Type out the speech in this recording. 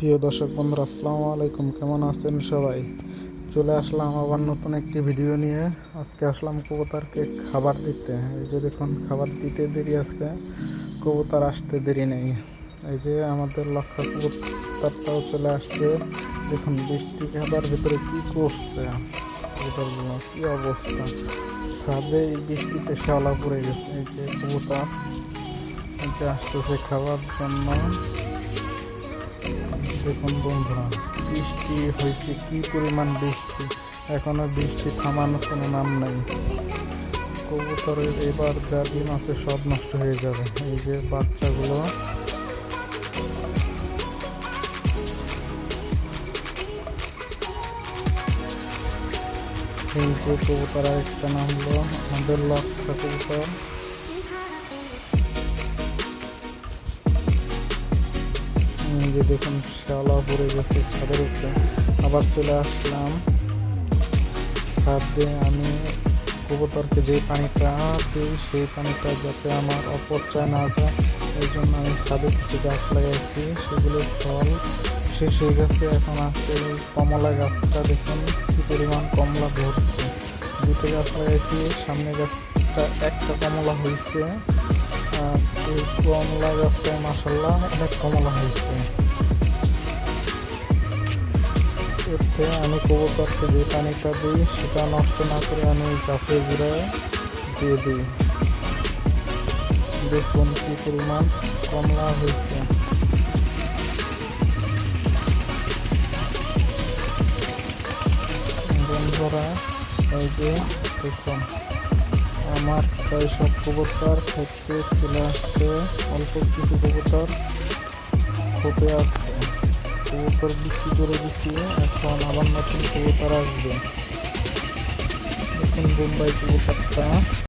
প্রিয় দর্শক বন্ধুরা, আসসালামু আলাইকুম। কেমন আছেন সবাই? চলে আসলাম আবার নতুন একটি ভিডিও নিয়ে। আজকে আসলাম কবুতরকে খাবার দিতে। এই যে দেখুন, খাবার দিতে দেরি আছে কবুতর আসতে দেরি নেই। এই যে আমাদের লক্ষ্য কবুতরটাও চলে আসছে। দেখুন, বৃষ্টি খাবার ভিতরে কি করছে? কবুতরগুলো কি অবস্থা? ছাদে এই বৃষ্টিতে শ্যাওলা পড়ে গেছে। এই যে কবুতর আসতেছে খাবার জন্য। দেখুন বন্ধুরা বৃষ্টি হয়েছে, কি পরিমাণ বৃষ্টি? এখনও বৃষ্টি থামানোর কোনো নাম নাই। কবুতরের এবার যা ডিম আছে সব নষ্ট হয়ে যাবে। এই যে বাচ্চাগুলো। এই যে কবুতর একটা নামলো, আমাদের লক্ষ্য কবুতর। যে দেখুন শ্যাওলা পড়ে গেছে, ছাদের উপরে। আবার চলে আসলাম। ছাদে আমি কবুতরকে যে পানিটা দিই, সেই পানিটা যাতে আমার অপচয় না যায় এই জন্য আমি ছাদে কিছু গাছ লাগাইছি। সেগুলো ফল শেষ হয়ে গেছে। এখন এই কমলা গাছটা। দেখুন কি পরিমাণ কমলা ভরছে। দুটো গাছ লাগাইছি। সামনে গাছটা একটা কমলা হয়েছে। কমলা গাছটা মাসাল্লাহ অনেক কমলা হয়েছে এতে আমি কবুতরকে যে পানিটা দিই সেটা নষ্ট না করে আমি গাছে ঘুরে দিয়ে দিই দেখুন কি পরিমাণ কমলা হয়েছে বন্ধুরা এই যে দেখুন আমার প্রায় সব কবুতর ক্ষেত্রে চলে আসছে। অল্প কিছু কবুতর হতে আসছে। কবুতর বিক্রি করে দিচ্ছি এখন আবার নতুন কবুতর আসবে। নতুন বোম্বাই কবুতরটা।